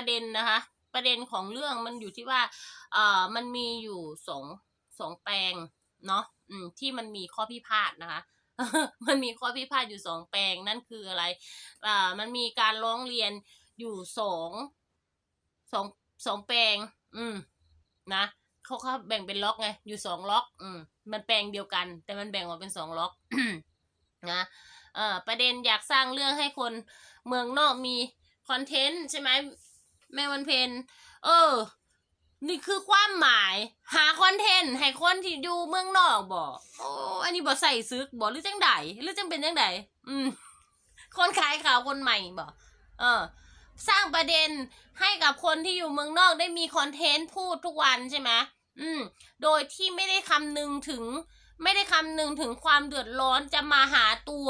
ประเด็นนะคะ ประเด็นของเรื่องมันอยู่ที่ว่าเอ่อมันมีอยู่สองสองแปลงเนาะอืมที่มันมีข้อพิพาทนะคะมันมีข้อพิพาทอยู่สองแปลงนั่นคืออะไรอ่ามันมีการร้องเรียนอยู่สองสองสองแปลง อืม นะเขาเขาแบ่งเป็นล็อกไง อยู่สองล็อก อืม มันแปลงเดียวกัน แต่มันแบ่งออกเป็นสองล็อกนะเอ่อประเด็นอยากสร้างเรื่องให้คนเมืองนอกมีคอนเทนต์ใช่ไหม แม่วันเพนเออ นี่คือความหมาย หาคอนเทนต์ให้คนที่อยู่เมืองนอกบอกโอ้อันนี้บอกใส่ซึกบอกหรือจังไดหรือจังเป็นจังไดอืม คนขายข่าวคนใหม่บอกเออ สร้างประเด็นให้กับคนที่อยู่เมืองนอกได้มีคอนเทนต์พูดทุกวันใช่ไหมอืม โดยที่ไม่ได้คำนึงถึง ไม่ได้คำนึงถึงความเดือดร้อนจะมาหาตัว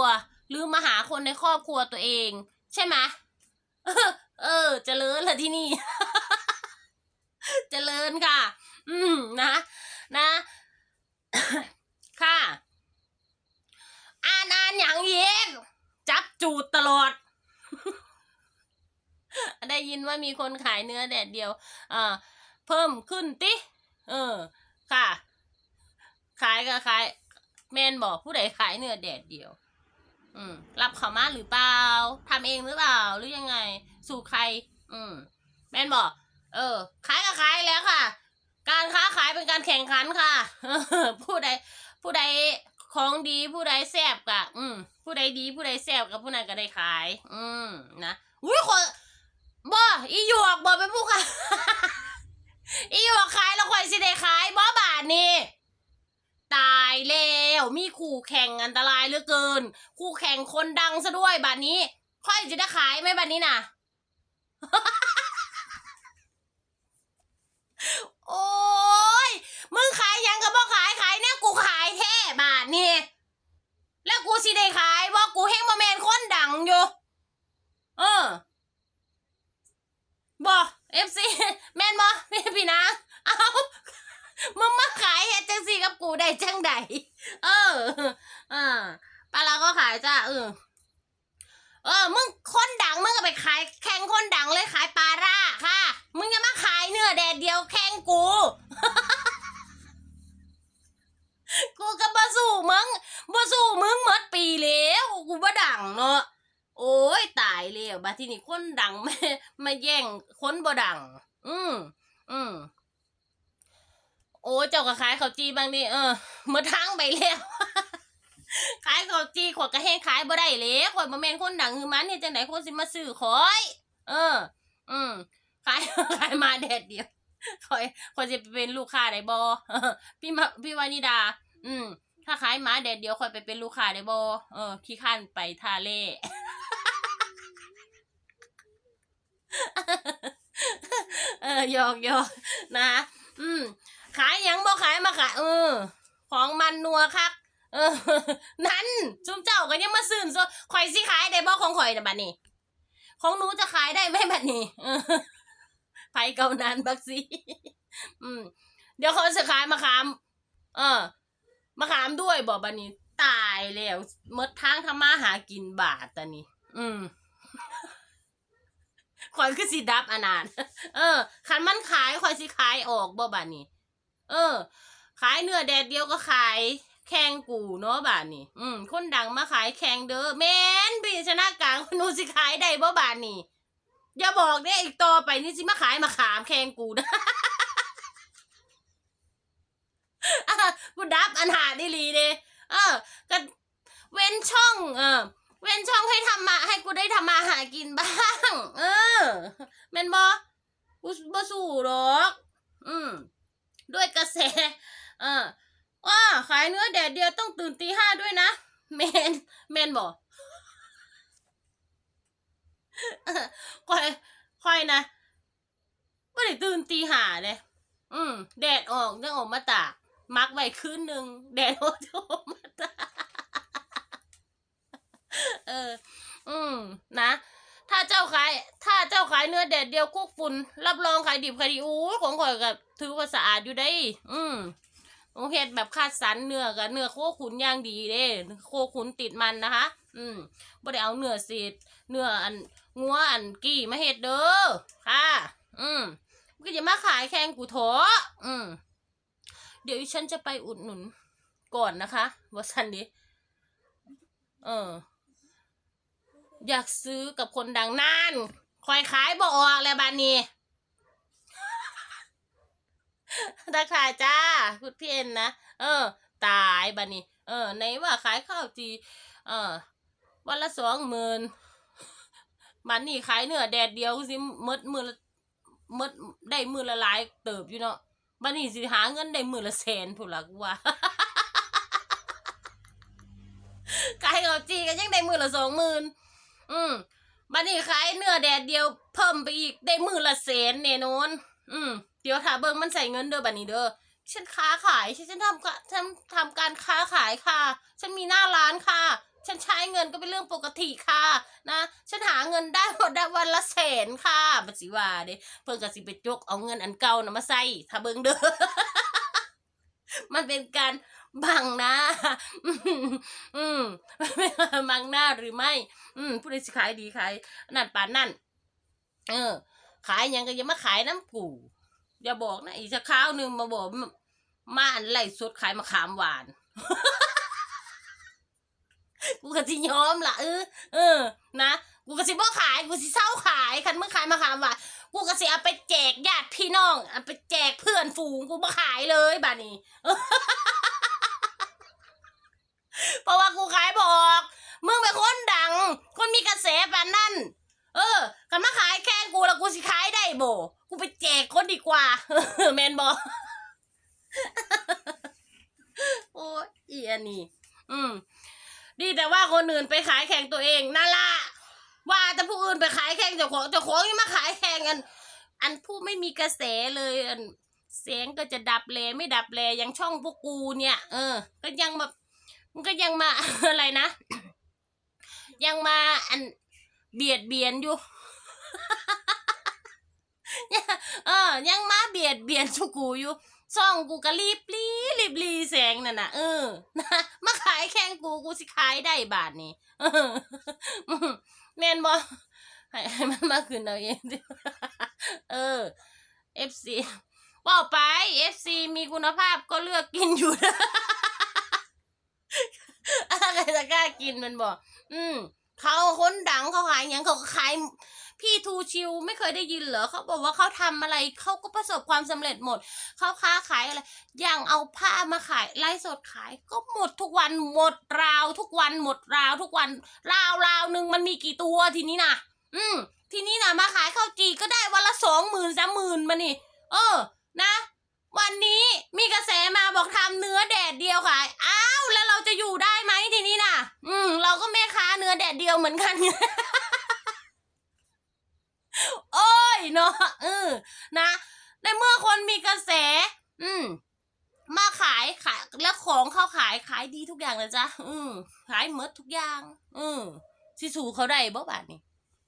หรือมาหาคนในครอบครัวตัวเอง ใช่ไหม เออ เจริญละที่นี่ เจริญค่ะ อืมนะ นะ ค่ะ อ่านอ่านอย่างเย็กจับจูดตลอด ได้ยินว่ามีคนขายเนื้อแดดเดียวอ่าเพิ่มขึ้นติ เออ ค่ะ ขายก็ขาย แมนบอกผู้ใดขายเนื้อแดดเดียว อืม รับเขามาหรือเปล่าทำเองหรือเปล่า หรือยังไง สู่ใคร อืมแมนบอกเออขายก็ขายแล้วค่ะ การค้าขายเป็นการแข่งขันค่ะผู้ใดผู้ใดของดีผู้ใดแซ่บกะอืมผู้ใดดีผู้ใดแซ่บกับผู้นั้นก็ได้ขาย อืมนะอุ้ยคนบ่อีหยวกบ่เป็นผู้ขายอีหยวกขายแล้วข่อยสิได้ขายบ่บาทนี่ตายแล้วมีคู่แข่งอันตรายเหลือเกิน คู่แข่งคนดังซะด้วยบัดนี้ ค่อยจะได้ขายไหมบัดนี้น่ะ โอ้ย มึงขายยังก็บ่ขายขายเนี่ยกูขายแท้บาทนี่แล้วกูสิได้ขายบ่กูเฮงบ่แมนคนดังอยู่ เออบ่เอฟซีแมนบ่พี่พี่นาเอามึงมาขายเฮ็ดจังซี่กับกูได้จังใดเอออ่าปลาลาก็ขายจ้าเออ เออ มึงคนดังมึงก็ไปขายแข่งคนดังเลยขายปลาร่าค่ะ มึงอย่ามาขายเนื้อแดดเดียวแข่งกู กูก็บ่สู้มึงบ่สู้มึงหมดปีแล้วกูบ่ดังเนาะ โอ้ยตายแล้วบัดทีนี้คนดังมามาแย่งคนบ่ดัง อืมอืมโอ้เจ้าก็ขายข้าวจีบางนี่เออเมื่อทางไปแล้ว ขายข้าวจีขวดกระแห้งขายบ่ได้เลยขวดบ่แม่นคนดังคือมันเนี่ยจังไดคนสิมาซื้อขอย เออ อืมขายขายมาแดดเดียวขอยขอยจะเป็นลูกค้าได้บ่พี่มาพี่วานิดา อืมถ้าขายหมาแดดเดียวคอยไปเป็นลูกค้าได้บ่เออขี้ข้านไปทาเล่เออหยอกหยอกนะ อืมขายยังบ่ขายมาขายเออ ของมันนัวคัก เออ นั้นจุ้มเจ้าก็ยังมาซื้อซะข่อยสิขายได้บ่ของข่อยน่ะบัดนี้ ของหนูจะขายได้ไหมบัดนี้ไผเกานานบักซีอืม เดี๋ยวเขาจะขายมะขาม เออมะขามด้วยบอกบัดนี้ ตายแล้วมดทางทำมาหากินบาทตอนนี้ อืมข่อยคือสิดับอนานเออ คันมันขายข่อยสิขายออกบ่บาดนี้ เออ ขายเนื้อแดดเดียวก็ขาย แข่งกูเนาะบาดนี้อืมคนดังมาขายแข่งเด้อแม่นพี่ชนะกลางหนูสิขายได้บ่บาดนี้อย่าบอกเด้อีกต่อไปนี่สิมาขายมาขามแข่งกูนะอะกูดับอันหาด้ลีเด้เออก็เว้นช่อง เออ เว้นช่องให้ทำมา ให้กูได้ทำมาหากินบ้าง เออแมนบอกูบ่สู้หรอก อืม ด้วยกระแส เออ ว่าขายเนื้อแดดเดียวต้องตื่นตีห้าด้วยนะเมนเมนบอกค่อยค่อยนะไม่ได้ตื่นตีห้าเลยอืมแดดออกยังออกมาตากมักไว้คืนหนึ่งแดดออกจะออกมาตากเออ อืมนะ ถ้าเจ้าขาย ถ้าเจ้าขายเนื้อแดดเดียวคุกฝุ่นรับรองขายดิบขายดีอู้ของข่อยกับถือว่าสะอาดอยู่ได้ อืม โอเฮ็ดแบบคัดสรรเนื้อกับเนื้อโคขุนย่างดีเด้โคขุนติดมันนะคะ อืมบ่ได้เอาเนื้อเศษเนื้ออันงัวอันกี้มาเฮ็ดเด้อค่ะมึงก็อย่ามาขายแข่งกูโถอืมเดี๋ยวฉันจะไปอุดหนุนก่อนนะคะว่าสันดิเออ อยากซื้อกับคนดังนั่นคอยขายบออกแล้วบานนี้ ตาขายจ้าคุณพี่เอ็นนะเออ ตายบานนี้ เออในว่าขายข้าวจีเออวันละสองหมื่นมันนี่ขายเนื้อแดดเดียวสิมดมือละมดได้มือละหลายเติบอยู่เนาะบันนี่สิหาเงินได้มือละแสนพูดละกว่าขายข้าวจีก็ยังได้มือละสองหมื่นอืมบันนี้ขายเนื้อแดดเดียวเพิ่มไปอีกได้มือละแสนแน่นอนอืม เดี๋ยวถ้าเบิ่งมันใส่เงินเด้อบันนี้เด้อฉันค้าขายฉันฉันทำกะฉันทำการค้าขายค่ะ ฉันมีหน้าร้านค่ะ ฉันใช้เงินก็เป็นเรื่องปกติค่ะนะ ฉันหาเงินได้หมดได้วันละแสนค่ะบัสิว่าเด้เพิ่งกสิไปจกเอาเงินอันเก่านะมาใส่ถ้าเบิ่งเด้อมันเป็นการบังหน้า อืมบังหน้าหรือไม่ อืมผู้ใดสิขายดีขายนั่นป่านนั่น เออ ขายยังก็ย่ามาขายน้ำกู อย่าบอกนะอีกสักคราวหนึ่งมาบอกมามานไล่สดขายมะขามหวาน กูก็สิยอมล่ะเออเออ นะกูก็สิบ่ขายกูสิเศร้าขายคันเมื่อขายมะขามหวานกูก็สิเอาไปแจกญาติพี่น้องเอาไปแจกเพื่อนฝูงกูมาขายเลยบ้านี้ เพราะว่ากูขายบอก มึงเป็นคนดัง คนมีกระแสปานนั่น เออคันมาขายแค่กูแล้วกูสิขายได้โบ กูไปแจ กว่า แมนบอโอ้ยอีอันนี้อืม ดีแต่ว่าคนอื่นไปขายแข่งตัวเองนั่นละว่าแต่ผู้อื่นไปขายแข่งเจ้าของเจ้าของยังมาขายแข่งกัน อันผู้ไม่มีกระแสเลยอันเสียงก็จะดับแลไม่ดับแลอยังช่องพวกกูเนี่ย เออ ก็ยังแบบมันก็ยังมาอะไรนะ ยังมาอันเบียดเบียนอยู่ เออ ยังมาเบียดเบียนชุกูอยู่ซ่องกูก็รีบรีรีบรีแสงนั่นน่ะเออมาขายแข่งกูกูสิขายได้บาทนี้เออแม่นบ่ให้ให้มันมาคืนเอาเองดิเออ FC บอกไป FC มีคุณภาพก็เลือกกินอยู่นะอะไรจะกล้ากินมันบอกอืมเขาคนดังเขาขายอย่างเขาขาย พี่ทูชิวไม่เคยได้ยินเหรอเขาบอกว่าเขาทำอะไรเขาก็ประสบความสำเร็จหมดเขาค้าขายอะไรอย่างเอาผ้ามาขายไล่สดขาย ก็หมดทุกวันหมดราว ทุกวันหมดราวทุกวันราวราวหนึ่งมันมีกี่ตัวทีนี้นะอืม ทีนี้นะมาขายข้าวจีก็ได้วันละสองหมื่นสามหมื่นมานี่ เออ นะ วันนี้มีกระแสมาบอกทำเนื้อแดดเดียวขายอ้าวแล้วเราจะอยู่ได้ไหมทีนี้น่ะอืม เราก็แม่ค้าเนื้อแดดเดียวเหมือนกัน โอ้ย เนาะเออนะ ในเมื่อคนมีกระแส อืมมาขายขายแล้วของเขาขายขายดีทุกอย่างเลยจ้ะอืมขายเมดทุกอย่าง อืมสิสูเขาได้บ่บาทนี่